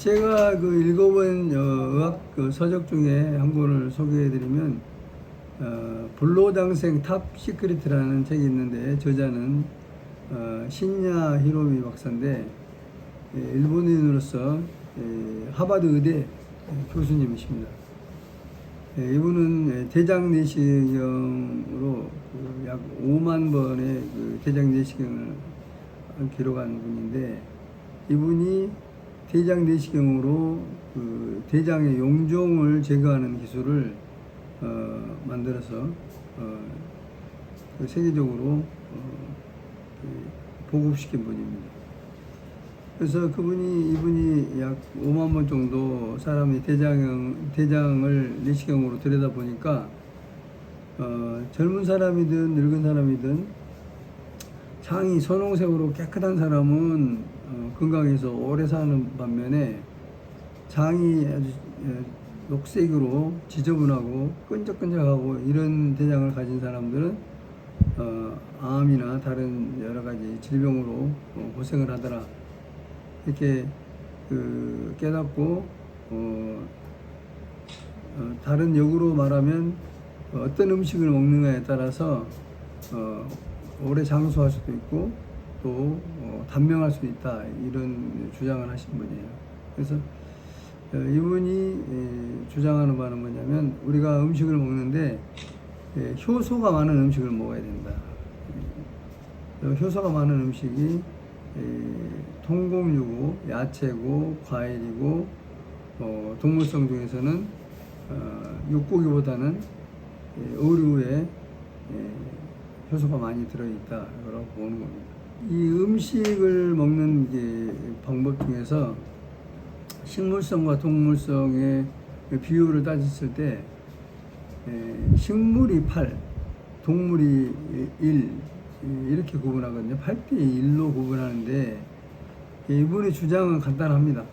제가 그 읽어본 어, 의학 그 서적 중에 한 권을 소개해드리면 어, 불로장생 탑 시크릿이라는 책이 있는데 저자는 어, 신야 히로미 박사인데 예, 일본인으로서 예, 하버드 의대 교수님이십니다. 예, 이분은 예, 대장 내시경으로 그 약 5만 번의 그 대장 내시경을 기록한 분인데 이분이 대장 내시경으로 그 대장의 용종을 제거하는 기술을 어, 만들어서 어, 그 세계적으로 어, 그 보급시킨 분입니다. 그래서 그분이 이분이 약 5만 번 정도 사람이 대장 대장을 내시경으로 들여다 보니까 어, 젊은 사람이든 늙은 사람이든 장이 선홍색으로 깨끗한 사람은 어, 건강해서 오래 사는 반면에 장이 아주 예, 녹색으로 지저분하고 끈적끈적하고 이런 대장을 가진 사람들은 어, 암이나 다른 여러 가지 질병으로 어, 고생을 하더라. 이렇게 그 깨닫고 어, 어, 다른 역으로 말하면 어떤 음식을 먹느냐에 따라서 어, 오래 장수할 수도 있고 또 어, 단명할 수도 있다 이런 주장을 하신 분이에요. 그래서 어, 이분이 에, 주장하는 바는 뭐냐면 우리가 음식을 먹는데 에, 효소가 많은 음식을 먹어야 된다. 에, 효소가 많은 음식이 에, 통곡류고 야채고 과일이고 어, 동물성 중에서는 어, 육고기보다는 예, 의류에 예, 효소가 많이 들어있다라고 보는 겁니다. 이 음식을 먹는 이제 방법 중에서 식물성과 동물성의 그 비율을 따졌을 때 에, 식물이 8, 동물이 1 이렇게 구분하거든요. 8대 1로 구분하는데 이분의 주장은 간단합니다.